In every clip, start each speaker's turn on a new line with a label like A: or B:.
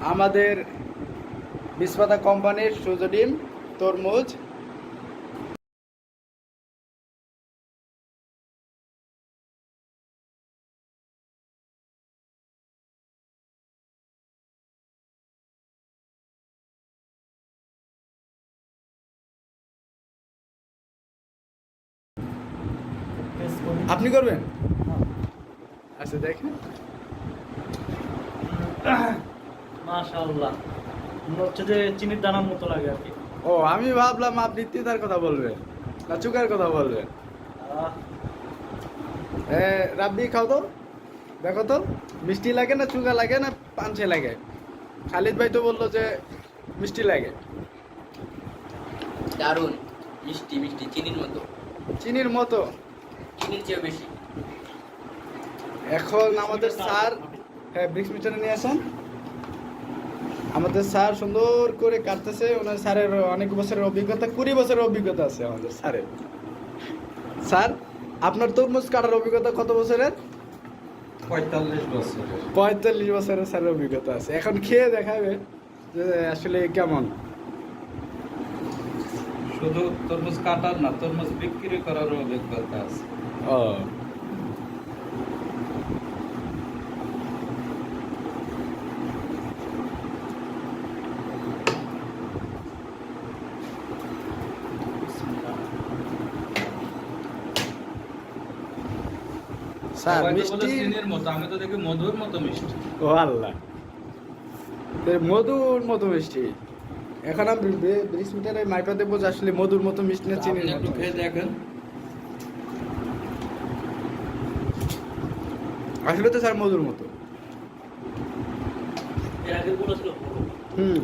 A: আমাদের বিস্পাতা কোম্পানির সুজো ডিম তরমুজ। আপনি করবেন?
B: হ্যাঁ।
A: আচ্ছা দেখেন।
B: মাশাআল্লাহ। হচ্ছে যে চিনির দানার মতো লাগে আর কি।
A: ও আমি ভাবলাম আপনি তিতার কথা বলবেন না চুকার কথা বলবেন। রাব্বি খাও তো। দেখো তো মিষ্টি লাগে না চুকা লাগে না লাগে? খালিদ ভাই তো বলল যে মিষ্টি লাগে।
C: দারুণ মিষ্টি মিষ্টি চিনির মতো।
A: চিনির মতো।
C: চিনির চেয়েও বেশি।
A: এখন আমাদের স্যার হ্যাঁ ব্রিক্স মিটারে নিয়ে আসেন। আমাদের স্যার সুন্দর করে কাটতেছে ওনার স্যারের অনেক বছরের অভিজ্ঞতা কুড়ি বছরের অভিজ্ঞতা আছে আমাদের স্যারের। স্যার আপনার তরমুজ কাটার অভিজ্ঞতা কত বছরের?
D: পঁয়তাল্লিশ বছর
A: পঁয়তাল্লিশ বছরের স্যারের অভিজ্ঞতা আছে। এখন খেয়ে দেখাবে যে আসলে কেমন।
D: শুধু তরমুজ কাটার না তরমুজ বিক্রি করার অভিজ্ঞতা আছে।
A: ও স্যার মিষ্টি
D: মতো আমি তো দেখি মধুর মতো মিষ্টি।
A: ও আল্লাহ। মধুর মতো মিষ্টি। এখন আমি ব্রিজ মিটারে মাইপা দেবো যে আসলে মধুর মতো মিষ্টি না
D: আপনি একটু খেয়ে দেখেন।
A: আসলে তো স্যার মধুর মতো।
B: এর
A: হুম।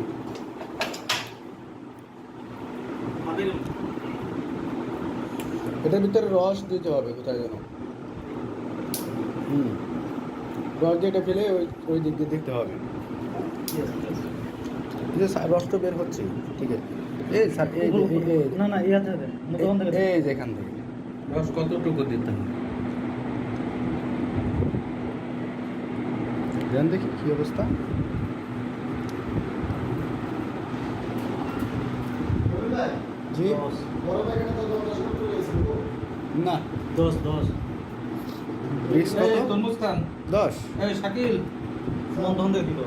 A: এটার ভিতরে রস দিতে হবে কোথায় যেন। হুম। দিয়ে ফেলে ওই ওই দিক দিয়ে দেখতে হবে। এই যে স্যার রসটা বের হচ্ছে ঠিক আছে। এই স্যার এই
B: না না ইয়াতে দেন দোকান থেকে
A: এই- এই যে এখান থেকে।
D: রস কতটুকু দিতে হবে?
A: দেন দেখি কি অবস্থা। জি। না।
B: দশ দশ।
A: রিক্স কত?
D: তরমুজ খান।
A: দশ।
D: শাকিল
B: মন থেকে দিল।